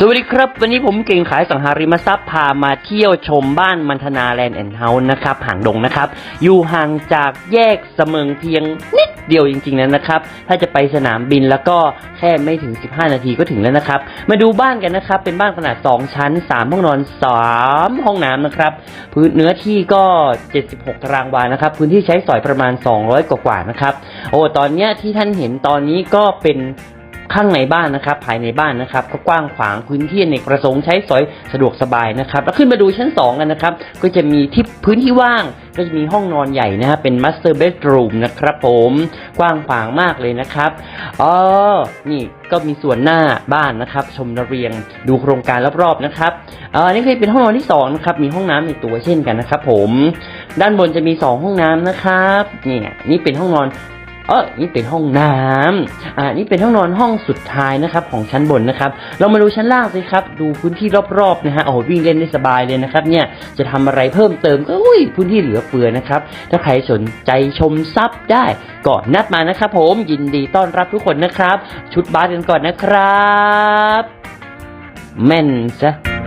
สวัสดีครับ วันนี้ผมเก่งขายสังหาริมทรัพย์พามาเที่ยวชมบ้านมันธนาแลนด์แอนด์เฮาส์นะครับห่างดงนะครับ อยู่ห่างจากแยกเสมิงเพียงนิดเดียวจริงๆนะนะครับ ถ้าจะไปสนามบินแล้วก็แค่ไม่ถึง 15 นาทีก็ถึงแล้วนะครับ มาดูบ้านกันนะครับ เป็นบ้านขนาด 2 ชั้น 3 ห้องนอน 3 ห้องน้ำนะครับ พื้นเนื้อที่ก็ 76 ตารางวานะครับ พื้นที่ใช้สอยประมาณ 200 กว่าๆนะครับ โอ้ ตอนเนี้ยที่ท่านเห็นตอนนี้ก็เป็น ข้างในบ้านนะครับ ภายในบ้านนะครับ ก็กว้างขวางพื้นที่ในประสงค์ใช้สอยสะดวกสบายนะครับ แล้วขึ้นมาดูชั้น 2 กันนะครับ ก็จะมีที่พื้นที่ว่างก็จะมีห้องนอนใหญ่นะฮะเป็น master bedroom นะครับผมกว้างขวางมากเลยนะครับอ๋อนี่ก็มีส่วนหน้าบ้านนะครับ ชมระเบียงดูโครงการรอบๆนะครับเออนี่คือเป็นห้องนอนที่สองนะครับมีห้องน้ำในตัวเช่นกันนะครับผม ด้านบนจะมีสองห้องน้ำนะครับเนี่ยนี่เป็นห้องนอน เออนี่เป็นห้องน้ำอ่านี่เป็นห้องนอนห้องสุดท้ายนะครับของชั้นบนนะครับ เรามาดูชั้นล่างสิครับ ดูพื้นที่รอบๆนะฮะโอ้โหวิ่งเล่นได้สบายเลยนะครับ เนี่ยจะทำอะไรเพิ่มเติมก็อุ้ยพื้นที่เหลือเฟือนะครับ ถ้าใครสนใจชมซับได้ก็นัดมานะครับ ผมยินดีต้อนรับทุกคนนะครับ ชุดบาสกันก่อนนะครับ แม่นซะ